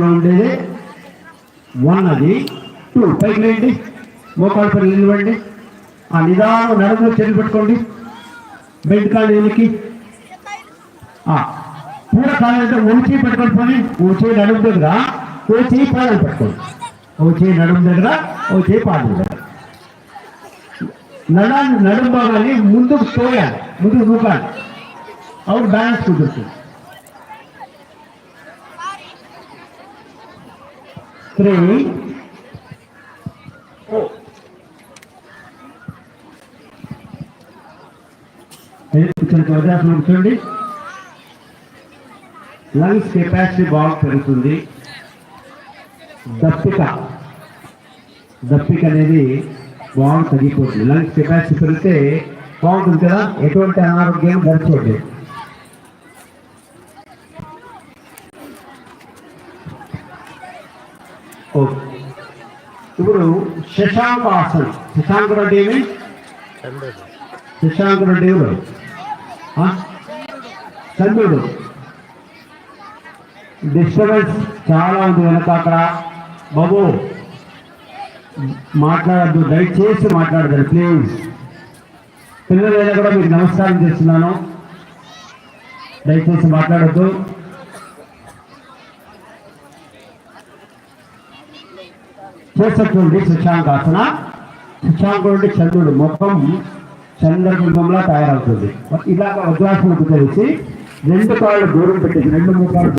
లో ఉండేది వన్ అది టూ పైకి లేండి మోకాళ్ళ పైన నిలవండి. ఆ నిదానం నడుములో చెల్లి పెట్టుకోండి. బెడ్ కాళ్ళు వెనక్కి. పూర కాళ్ళు అంటే ఓ చేయి పెట్టుకొని పోయి ఓ చేయి నడుము దగ్గర ఓ చేయి పాదాలు పెట్టుకోండి. ఓ చేయి నడుము దగ్గర ఓ చేయి పాదాల దగ్గర. నడా నడుము భాగాన్ని ముందుకు తోయాలి ముందుకు నూకాలి. అవును బ్యాలెన్స్ కుదురుతుంది. త్రీ. కూర్చొని లంగ్స్ కెపాసిటీ బాగా పెరుగుతుంది. దప్పిక. దప్పిక అనేది బాగా తగ్గిపోతుంది. లంగ్స్ కెపాసిటీ పెరిగితే బాగుంటుంది కదా? ఎటువంటి అనారోగ్యం గడిచోండి ఓకే. ఇప్పుడు శశాంక ఆసనం శశాంకుడు అంటే ఏమి? శశాంకుడు అంటే ఎవరు? ఆ? చంద్రుడు. డిస్టర్బెన్స్ చాలా ఉంది వెనక అక్కడ. బాబు మాట్లాడద్దు. దయచేసి మాట్లాడదు ప్లీజ్. పిల్లలైనా కూడా మీకు నమస్కారం చేస్తున్నాను. దయచేసి మాట్లాడద్దు. చేసేటువంటి శశాంకాసన శశాంకుడు చంద్రుడు మొత్తం చంద్రబింబంలా తయారవుతుంది. ఇలాగ వజ్రాసనం తెలిసి రెండు కాళ్ళు దూరం పెట్టేసి రెండు మూడు కాళ్ళు